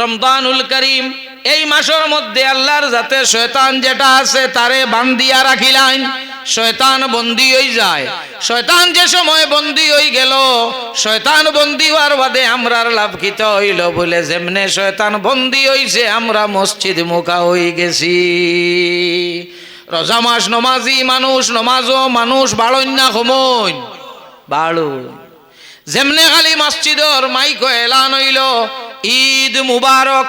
রমদানুল করিম, এই মাসের মধ্যে আল্লাহর যাতে শয়তান যেটা আছে তারে বান্দিয়া রাখিলাইন। শয়তান বন্দি হয়ে যায়। শয়তান যে সময় বন্দি হয়ে গেল, শয়তান বন্দি হওয়ার বাদে আমরার লাভকিত হইল বলে যেমনে শয়তান বন্দি হইছে, আমরা মসজিদ মুখা হয়ে গেছি। রজা মাস নমাজি মানুষ, নমাজও মানুষ বাড়ন্যা সময় বাড়ু যেমনে খালি মসজিদর মাইক এলান হইল ঈদ মুবারক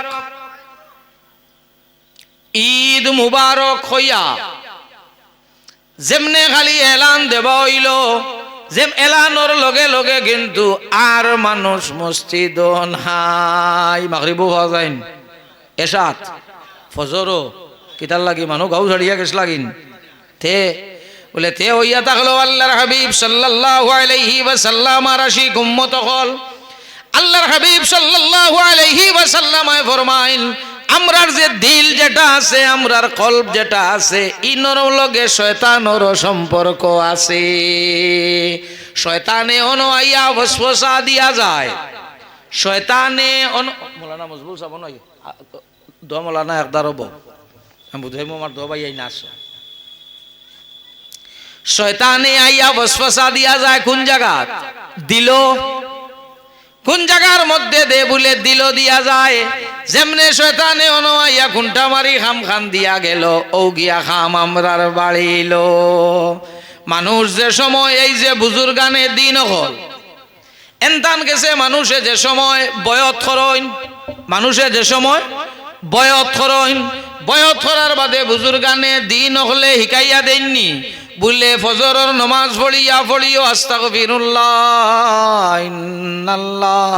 ঈদ মুবারক হইয়া যেমনে খালি এলান দেব হইল, যেম এলানোর লগে লগে কিন্তু আর মানুষ মসজিদ নাই। মাগরিবও হওয়া যায় এসাত, ফজরও কিতার লাগি মানুষ গাউ ঝাড়িয়া গেছ লাগিন। তে বলে তে হইয়া থাকল আল্লাহর হাবিব সাল্লাল্লাহু আলাইহি ওয়াসাল্লাম আর আশি উম্মত হল। আল্লাহর হাবিব সাল্লাল্লাহু আলাইহি ওয়াসাল্লাম ফরমাইন, আমরার যে দিল যেটা আছে, আমরার কল্প যেটা আছে, ইনর লগে শয়তানর সম্পর্ক আছে। শয়তানে অন আইয়া বসবসা দিয়া যায়। শয়তানে অন মোলানা মজবুল সাব নয় দো মোলানা একদার হব। আমি বুঝাইম আমার দো ভাই আই নাচ শয়তানে আইয়া বসবসা দিয়া যায় কোন জায়গা দিল কোন জায়গার মধ্যে দে বলে দিল দিয়া যায়? যেমনে শয়তানে অনআইয়া ঘুন্টা মারি খাম খান দিয়া গেল, ও গিয়া খাম আমরার বাড়িল মানুষ যে সময় এই যে বুজুর্গানে দিন হল, এনতান গেছে মানুষে যে সময় বয়ত খরইন মানুষে যে সময় বয়ত খরইন বয়ত খরার বাদে বুজুর্গানে দিন হলে শিকাইয়া দেননি বললে ফজরের নমাজ পড়িয়া পড়িও আস্তাগফিরুল্লাহ, ইন্নাল্লাহ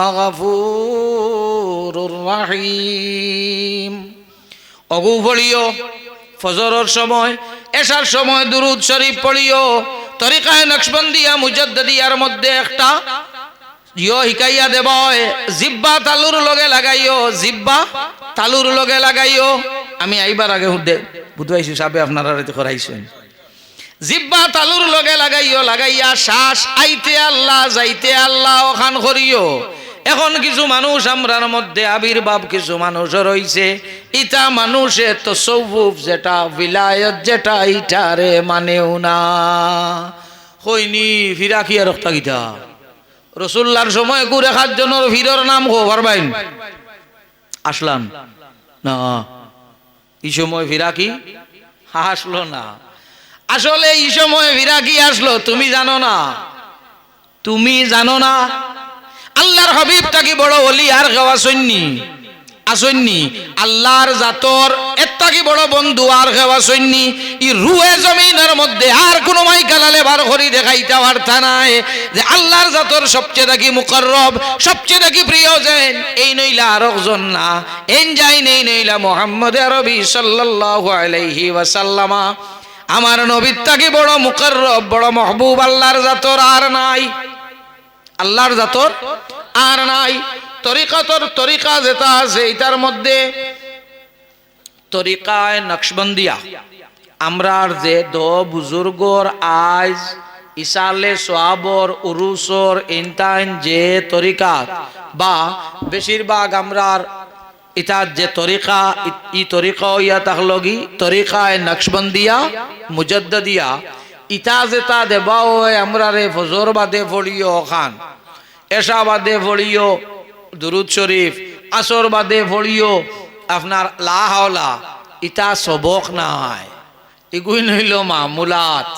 অগু পড়িও ফজরের সময় এসার সময় দুরুদ শরীফ পড়িও, তরিকায় নকশবন্দিয়া মুজদ্দিয়ার মধ্যে একটা ইয় শিকাইয়া দেব জিব্বা তালুর লগে লাগাইও, জিব্বা তালুর লগে লাগাইও। আমি আইবার আগে হুদে বুধবাইছি সাবে আপনারা করাইছেন। জিব্বা তালুর লগে লাগাইও, লাগাইয়া শ্বাস, আইতে আল্লাহ, যাইতে আল্লাহ, ওখান করিও। এখন কিছু মানুষ, আমরার মধ্যে আবির্ভাব কিছু মানুষ রইছে। ইটা মানুষে তো সৌফ যেটা, বিলায়ত যেটা, ইটারে মানেও না। হইনি ফিরাকিয়া রক্তা গীতা? রসুল্লার সময় কুড়ে জনের ভিড়র নাম হো পারবাইন? আসলাম। না। এই সময় ফিরাকি আসলো না। আসলে এই সময় বিরাগি আসলো তুমি জানো না? তুমি জানো না? আল্লাহর হাবিবটাকে বড় অলি আর গাওয়া সৈন্যি আসন্নি। আল্লাহর জাতর ই নাই যে সবচেয়ে দেখি প্রিয় যেন। এই নইলা আর একজন না। এন যাই নেই, নইলা মোহাম্মদ আরবি সাল্লাল্লাহু আলাইহি ওয়াসাল্লামা। আমার নবীর তাকে বড় মুকররব, বড় মহবুব, আল্লাহর জাতর আর নাই। আল্লাহর জাতর আর নাই। তরিকাতর তরিকা যেটা আছে, এটার মধ্যে তরিকায় নকশবন্দিয়া। আমরার যে দ বুজুর্গর আজ ইসালে সোয়াবর, উরুসর ইনতাইন যে তরিকা বা বেশিরভাগ আমরার ইতার যে তরিকা, ই তরিকা ইয়া তাহলগি তরিকায় নকশবন্দিয়া মুজদ্দিয়া ইতা যেটা দেবা হয় আমরা রে ফজর বাদে ফড়িও খান, এশা বাদে ফড়িও দুরুদ শরীফ, আসর বাদে ফড়িও আপনার লা হাওলা সবক নাই। এগুই নইল মামুলাত।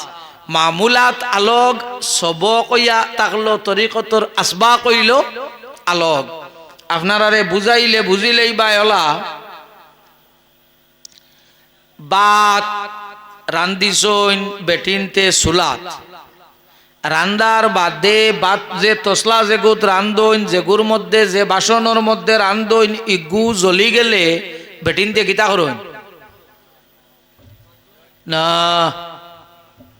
মামুলাত আলগ, সবক ইয়া তাকলো তরিকতর আসবা কইল আলগ। আপনারারে বুঝাইলে বুঝিলেই বা এলা। বাত রান্দিছইন বেটিনতে সুলাত। রান্দার বাদে বাত যে তসলা যেগুত রান্ধইন যেগুর মধ্যে, যে বাসনের মধ্যে রান্ধইন ইগু জ্বলি গেলে বেটিনতে গীতা করইন না,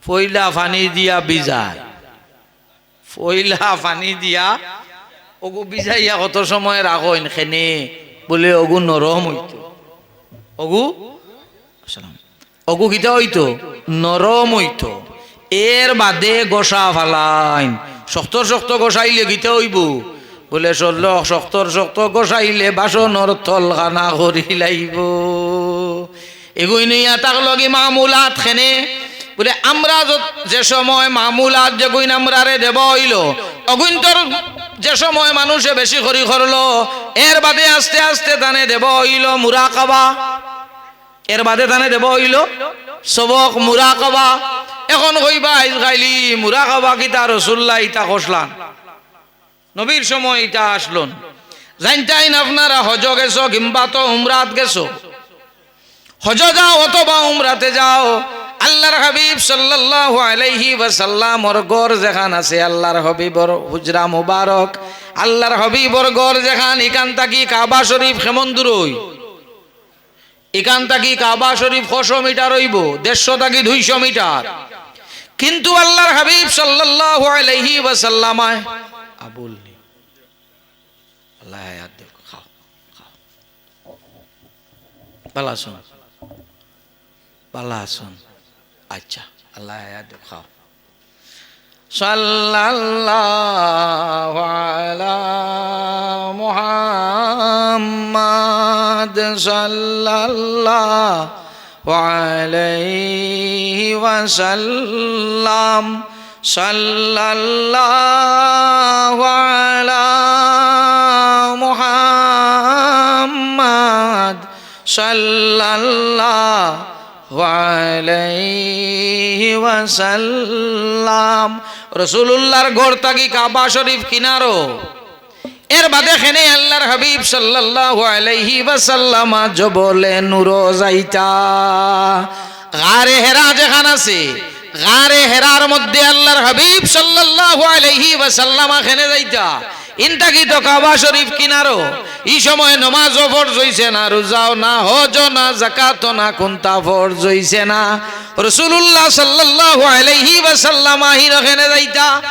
ফইলা ফানি দিয়া বিজায়। ফইলা ফানি দিয়া ওগু বিজাইয়া কত সময় রাখইন খেনে বলে ওগু নরম হইতো। ওগু অগু কিতা হইতো? নরম হইতো। এর বাদে গোসা ফালাইন। শক্ত শক্ত গোসাইলে গীতে হইব? বলে ষোল সত্তর শক্ত গোসাইলে বাসনর তল খানা করি লাইব। এগুই নিয়া তাক লগি মামুলাত খেনে। বলে আমরা যে সময় মামুলাত যে গুইন আমরারে দেব হইল অগুন্তর যে সময় মানুষে বেশি করি করল, এর বাদে আস্তে আস্তে তানে দেব হইল মুরা কাবা এর বাদে তানে দেব হইল সবক মুরা কাবা এখন কইবা মুরা কাবা কিতা রসুল্লাহ ইতা কষলান নবীর সময় ইটা আসলন। জানতাইন আপনারা হজ গেছো কিংবা তো উমরাত গেছো? হজ যাও অথবা উমরাতে যাও। আল্লাহর হাবিব সাল্লাল্লাহু আলাইহি ওয়াসাল্লামর গড় যেখান আছে, আল্লাহর হাবিবর হুজরা মুবারক। আল্লাহর হাবিবর গড় যেখান ইকান তাকি কাবা শরীফ কেমন দূর হই ইকান তাকি কাবা শরীফ কশো মিটার হইব, দেড়শো তাকি দুইশো মিটার। কিন্তু আল্লাহর হাবিব সাল্লাল্লাহু আলাইহি ওয়াসাল্লামায় আবুল নি। আল্লাহ হায়াত দেখ খাও খাও। ভালো আছো ভালো আছো আচ্ছা আল্লাহ হায়াত দেখ খাও সাল্লাল্লাহু আলা মুহাম্মাদ সাল্লাল্লাহু আলাইহি ওয়াসাল্লাম সাল্লাল্লাহু ওয়াসাল্লাম। রাসূলুল্লাহর ঘর থাকি কাবা শরীফ কিনারো। এর বাদে খেনে আল্লাহর হাবিব সাল্লাল্লাহু আলাইহি ওয়াসাল্লাম জবলে নূরো যাইতা। গারে হেরা যেখান আছে, গারে হেরার মধ্যে আল্লাহর হাবিব সাল্লাল্লাহু আলাইহি ওয়াসাল্লাম খেনে যাইতা। ইনটা কি তো কাবা শরীফ কিনারো এই সময় নমাজও ফরজ হইছে না, রোজাও না হজ না জাকাত না, কোনটা ফরজ হইছে না? রাসূলুল্লাহ সাল্লাল্লাহু আলাইহি ওয়াসাল্লাম আহি রখেনে যাইতা।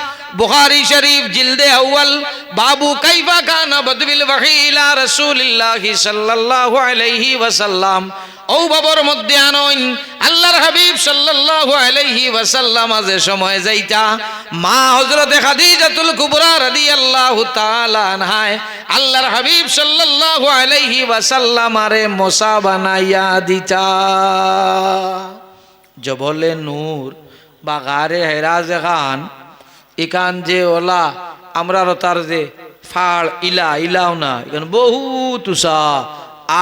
শরীফ, জিলদে আউয়াল। বাবু কাইফা কানা বদবিল ওয়াহিলা রাসূলিল্লাহ সাল্লাল্লাহু আলাইহি ওয়াসাল্লাম। ও বাবর মধ্যে আনইন, আল্লাহর হাবিব সাল্লাল্লাহু আলাইহি ওয়াসাল্লাম যে সময় যাইতা, মা হযরতে খাদিজাতুল কুবরা রাদিয়াল্লাহু তাআলা আনহায়, আল্লাহর হাবিব সাল্লাল্লাহু আলাইহি ওয়াসাল্লাম আরে মোসা বানাইয়া দিতা। জবলে নূর বা গারে হেরাজ খান ইকান যে ওলা, আমরা তার যে ফাড়, ইলা, ইলাও না এখান বহুত উষা,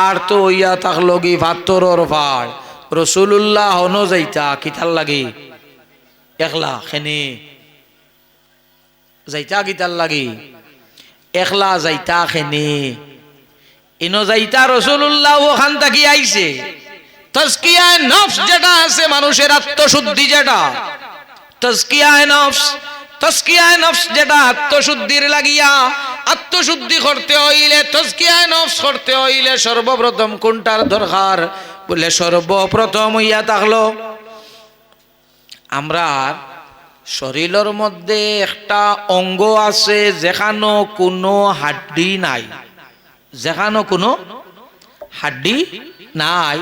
আর তো ইয়া তাক লগি ভাত্তরর ফাড়। রসুল্লাহ হনো যাইতা কিতার লাগে, একলা, খেনে। যাইতা কিতার লাগে, একলা যাইতা, খেনে। ইনো যাইতা রসুল্লাহ ওখান থাকি আইছে। তস্কিয়ায় নফস যেটা আছে, মানুষের আত্মশুদ্ধি যেটা। তস্কিয়ায় নফস তস্কিয়ায় নফস যেটা, আত্মশুদ্ধির লাগিয়া। আত্মশুদ্ধি করতে হইলে তস্কিয়ায় নফস করতে হইলে সর্বপ্রথম কোনটার দরকার? বলে সর্বপ্রথম হইয়া থাকল আমরা শরীরের মধ্যে একটা অঙ্গ আছে, যেখানো কোনো হাড্ডি নাই। যেখানো কোনো হাড্ডি নাই।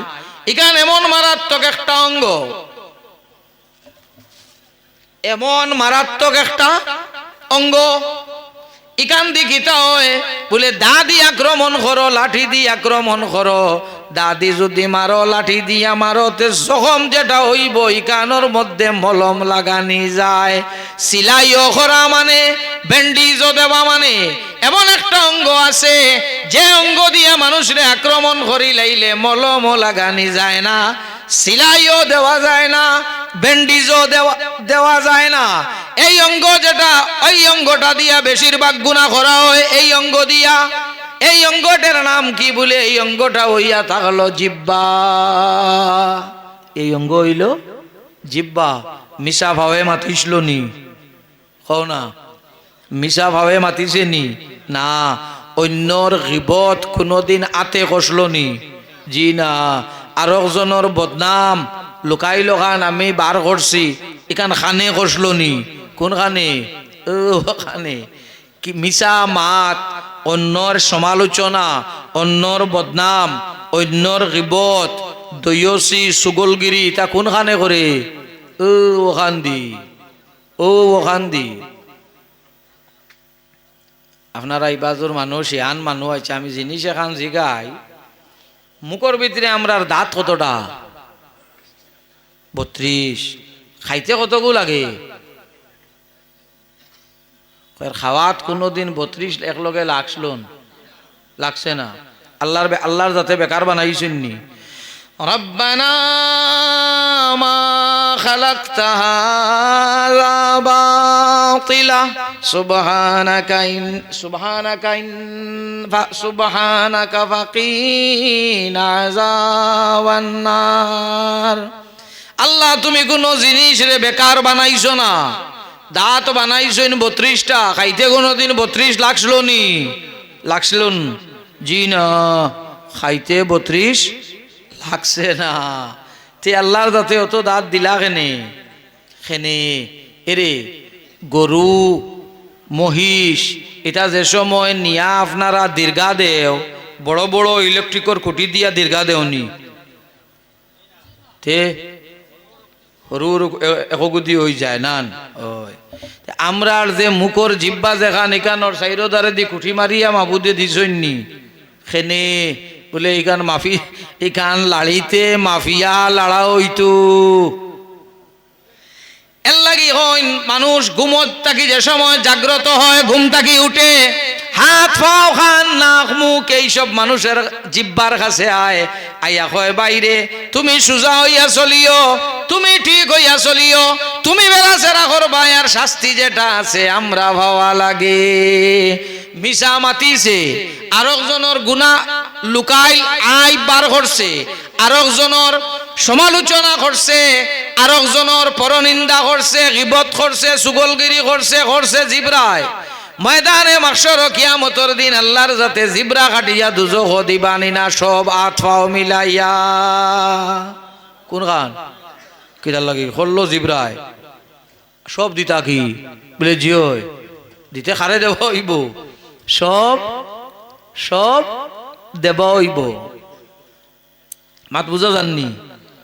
এখানে এমন মারাত্মক একটা অঙ্গ। এমন মারাত্মক একটা অঙ্গ। ইকান দি গীতা হয় বলে, দাদি আক্রমণ করো, লাঠি দি আক্রমণ করো। দাদি যদি মারো, লাঠি দিয়া মারো, তে জখম যেটা হইব, ইকানোর মধ্যে মলম লাগানি যায়। সিলাইও করা মানে ব্যান্ডিজও দেওয়া মানে। এমন একটা অঙ্গ আছে, যে অঙ্গ দিয়ে মানুষরে আক্রমণ করি লাইলে মলমও লাগানি যায় না। সিলাইও দেওয়া যায় না, ব্যান্ডিজও দেওয়া দেওয়া যায় না। এই অঙ্গ যেটা এই অঙ্গটা দিয়া বেশিরভাগ গুণা করা হয় এই অঙ্গ দিয়া। এই অঙ্গটার নাম কি বলে? এই অঙ্গটা হইয়া থাকল জিব্বা। এই অঙ্গ হইল জিব্বা। মিশা ভাবে মাতিছিল নি? কও না। মিশা ভাবে মাতিছে নি? না। অন্যর গিবত কোনোদিন আতে কষল নি? জি না। আরেকজনের বদনাম লুকাই লগান আমি বার করছি এখান খানে কষল নি? কোন খানে? খানে। কি মিশা মাত অন্যর সমালোচনা অন্যর বদনাম অন্যর গিবত দয়সী সুগলগিরি তা কোনখানে করে ও ওখান দি ও ওখান দি আপনারা এই বাজুর মানুষ ইয়ান মানুষ আছে, আমি জিনিস এখান জিগাই। মুখর ভিতরে আমরা দাঁত কতটা? বত্রিশ খাইতে কতগু লাগে? খাওয়াত কোনোদিন বত্রিশ একলগে লাগছিল লাগছে না? আল্লাহর আল্লাহর যাতে বেকার বানাইছেন আল্লাহ, তুমি কোনো জিনিস রে বেকার বানাইছো না। দাঁত বানাইছো বত্রিশটা, খাইতে কোনো দিন বত্রিশ লাগছিল নি। লাগছিল জি না, খাইতে বত্রিশ লাগছে না। তে আল্লাহর দাঁতে অত দাঁত দিলা কেনে? খেনে এরে, গরু, মহিষ, এটা যে সময় নিয়া আপনারা দীর্ঘা দেও, বড় বড় ইলেকট্রিকর খুঁটি দিয়া দীর্ঘা দেওনি। তে, সৰু সৰু এ- একোগুটি হৈ যায় হয়। আমরার যে মুখর জিব্বা যেখান এখানোর চাইরো দ্বারে দি খুঁটি মারিয়া মাবুদে দিছন্নি খেনে বলে এইখান মাফি এইখান লাড়িতে মাফিয়া লাড়া হইতো এর লাগি হইন মানুষ ঘুমত থাকি যে সময় জাগ্রত হয়, ঘুম থাকি উঠে, হাত খান, নাক মুখ এইসব মানুষের জিব্বার কাছে আয়। আইয়া কয়, বাইরে, তুমি সোজা হইয়া চলিও, তুমি ঠিক হইয়া চলিও, তুমি বেলা করবা আর শাস্তি যেটা আছে, আমরা ভাবা লাগে। মিশা মাতিছে, আরেকজনের গুণা লুকাইল আই বার করছে, আরেকজনের সমালোচনা করছে, আরেকজনের পরনিন্দা করছে, গিবত করছে, সুগলগিরি করছে করছে জিব্রায়। ময়দানে মাকসর কিয়ামতর দিন আল্লাহর যাতে জিব্রা কাটিয়া দুজো দিবানি না, সব আত পাও মিলাইয়া। কোন গান? কিতার লাগি, হল্লো জিব্রায়। সব দিতা কি? বলে জিও দিতে খারে দেব হইব। সব সব দেব হইব। মাত বুঝা জাননি?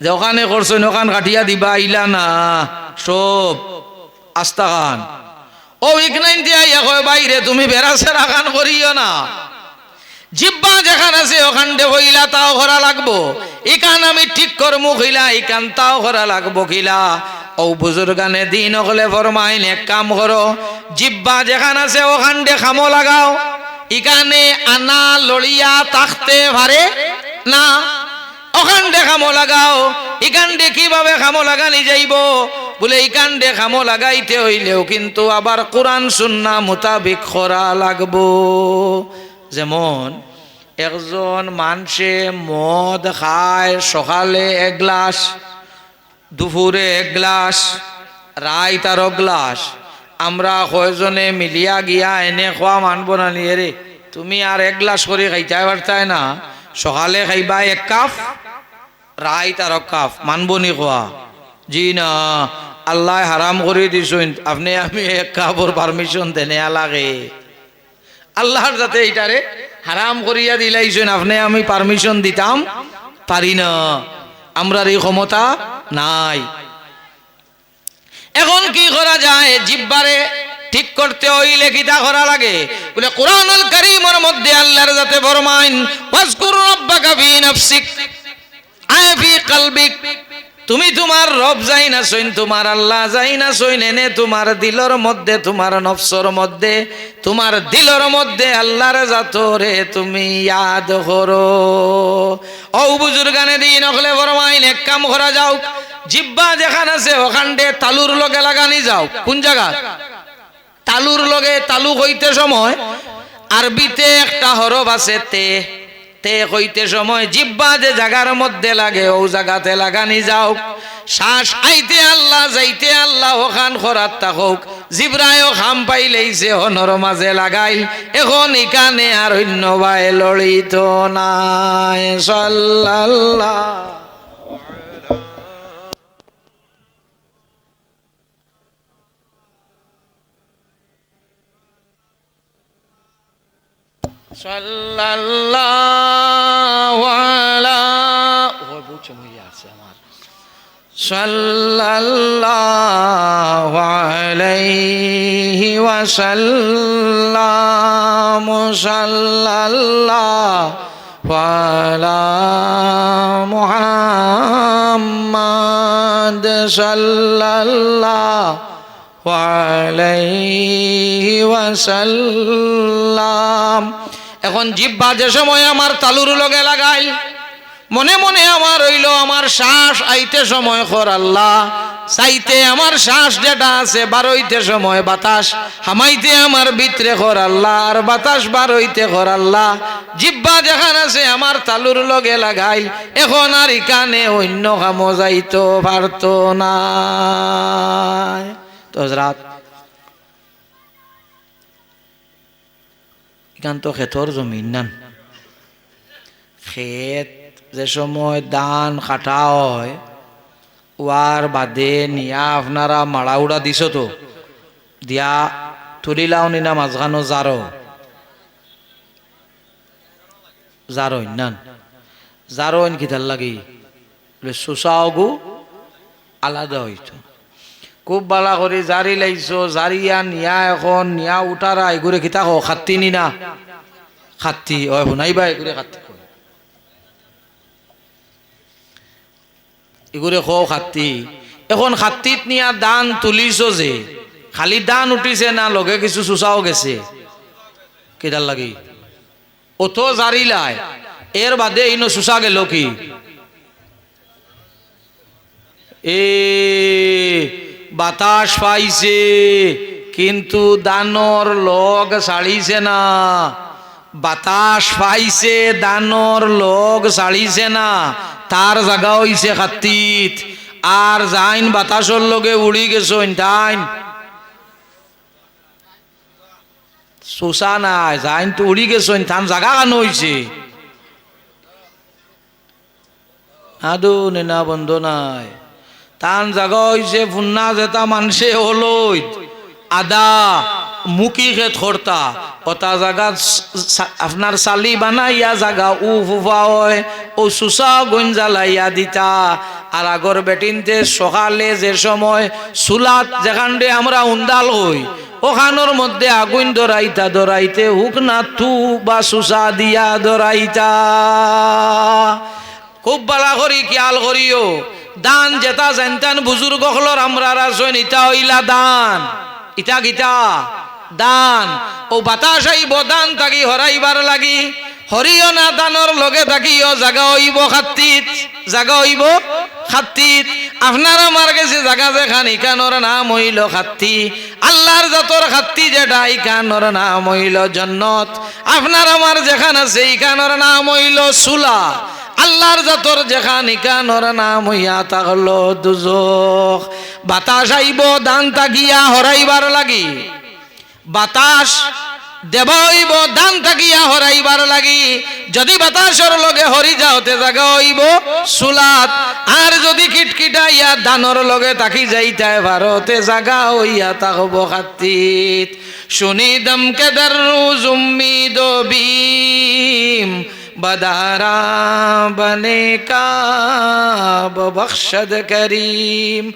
যে ওখানে করছেন, ওখান কাটিয়া দিবা, আইলা না। সব আস্তা খান। ও ইকনাইন দিয়া কয় বাইরে তুমি বেড়া সেরা খান করিও না। জিব্বা যেখান আছে, ওখান দে হইলা তাও করা লাগবো। এখান আমি ঠিক করমু হইলা এখান তাও করা লাগবো কিলা ও বুজুর্গানে দিন হলে ফরমাইন, এক কাম করো, জিব্বা যেখান আছে ওখান খামো লাগাও। এখানে আনা লড়িয়া তাকতে পারে না। ওখান খামো লাগাও এখান দে কীভাবে খামো লাগানি যাইব? বলে এখান দে খামো লাগাইতে হইলেও কিন্তু আবার কোরআন, সুন্না মোতাবিক করা লাগবো। যেমন, একজন মানুষে মদ খায় সকালে এক গ্লাস দুপুরে এক গ্লাস রায় তার গ্লাস। আমরা কয়জনে মিলিয়া গিয়া এনে খোয়া মানব না নিয়ে রে তুমি আর এক গ্লাস করে খাইতে পারতাই না। সকালে খাইবা এক কাপ রায় তার কাপ মানব নি খোয়া জি না, আল্লাহ হারাম করে দিছুন। আপনি আমি এক কাপর পারমিশন দেনে লাগে আল্লাহর যাতে এইটারে হারাম করিয়া দিলাইছেন, আপনি আমি পারমিশন দিতাম, পারি না। আমরার এই ক্ষমতা নাই। এখন কি করা যায়? জিব্বারে ঠিক করতে হইলে কিতা করা লাগে? বলে, কোরআনুল কারীমের মধ্যে আল্লাহর যাতে ফরমাইন, ওয়াজকুর রাব্বাকা ফি নাফসিক, আয় ফি কলবিক। তুমি তোমার রব যাই না সইন তোমার আল্লাহ যাই না সইন এনে তোমার দিলর মধ্যে, তোমার নফসর মধ্যে, তোমার দিলর মধ্যে আল্লাহর জাতরে তুমি ইয়াদ করো। ও বুজুর্গানে দিন হলে ফরমাইন, এক কাম করা যাও, জিব্বা যেখান আছে ওখান দিয়ে তালুর লগে লাগানি যাও। কোন জায়গা? তালুর লগে তালু হইতে সময়, আরবিতে একটা হরফ আছে তে। তে হইতে সময় জিব্বা যে জায়গার মধ্যে লাগে, ও জায়গাতে লাগানি যাও। শ্বাস আইতে আল্লাহ, যাইতে আল্লাহ ওখান খরাত থাকুক। জিব্রায় খাম পাইলেই পাইলেইছে হনর মাঝে লাগাইল এখন ইকানে আর অন্য ভাই লড়িত নাই, সাল্লাল্লাহ। সাল্লাল্লাহু আলা ও বুঝছ মইয়া আছে আমার সাল্লাল্লাহু আলাইহি ওয়াসাল্লাম সাল্লাল্লাহু আলা মুহাম্মাদ সাল্লাল্লাহু আলাইহি ওয়াসাল্লাম এখন জিব্বা যে সময় আমার তালুর লগে লাগাইল মনে মনে আমার হইল আমার শ্বাস আইতে সময়, খর আল্লাহ। চাইতে আমার শ্বাস যেটা আছে, বারইতে সময় বাতাস। হামাইতে আমার ভিতরে, খর আল্লাহ। আর বাতাস বারইতে, খর আল্লাহ। জিব্বা যেখান আছে, আমার তালুর লগে লাগাইল এখন আর ইকানে অন্য কামো যাইতো, পারত না তো রাত ইখান তো খেতর জমিন নান ক্ষেত যে সময় ধান কাটা হয় ওয়ার বাদে নিয়া আপনারা মাড়া উড়া দিছ তো দিয়া তুলিলাও নিনা মাঝখানো জারো জারো নান জারো কিতার লাগি সুসাও গু আলাদা হইতো খুব বালা করে জারি লাইছো জারিয়া নিয়া এখন, নিয়া উঠারা এগুলো কিতা হো খাত্তি নি না খাত্তি ও শুনাইবা এগুলো খাত্তি কয়। এগুলো খো খাত্তি এখন খাত্তিত নিয়া দান তুলিছ যে, খালি দান উঠিছে না, লগে কিছু চুচাও গেছে। কেদার লাগি? অথো জারিলাই এর বাদে ইনো চুচা গেল কি? এ বাতাস পাইছে, কিন্তু দানর লগ ছাড়িছে না। বাতাস পাইছে, দানর লগ ছাড়িছে না। তার জাগা হইছে খাতিত। আর যাইন বাতাসর লগে উড়ি গেছইন, তাইন। শোষা নাই, যাইন তো উড়ি গেছইন থান জাগা কানো হইছে। আদু নেনা বন্ধ নাই। তান জাগা হইছে, ফুন্না যেটা মানুষে হলইত। আদা মুখি খেত খরতা ওটা জাগা আপনার চালি বানাইয়া জাগা উ ফুফা হয়, ও সুসা গঞ্জালাইয়া দিতা। আর আগর বেটিনতে সকালে যে সময় সুলাত যেখান আমরা উন্দাল হই, ওখানোর মধ্যে আগুন ধরাইতা, ধরাইতে হুক না তু বা সুসা দিয়া ধরাইতা। খুব বালা করি খেয়াল করিও। দান যেটা জানতেন বুজুর্গ হলর আমরা রাসন হইলা দান। ইটা গীতা। দান। ও বাতাস আইব, দান থাকি হরাইবার লাগি। হরিও না দানর লগে থাকিও, জাগা হইব খাত্তিত জাগা হইব খাত্তিত আপনার আমার কাছে জাগা যেখান, ইকানোর নাম হইল খাত্তি আল্লাহর যতর খাত্তি যেটা, ইকানোর নাম হইল জন্নত। আপনার আমার যেখান আছে, ইকানোর নাম হইল সুলা। আল্লাহর যতর যেখান ইকানোর নাম হইয়া তাহলো দুজক বাতাস আইব, দান তাকিয়া হরাইবার লাগি। বাতাস দেব হইব, দান থাকিয়া হরাইবার লাগি। যদি বাতাসর লগে হরি যাওতে জাগা হইব, সুলাত। আর যদি কিটকিটাইয়া দানর লগে তাকি যাইতাই, ভারতে জাগা হইয়া তাকব খাতিত। শুনি দমকে দর্রু জুম্মি দবিম بدارا بنے کا بخشد کریم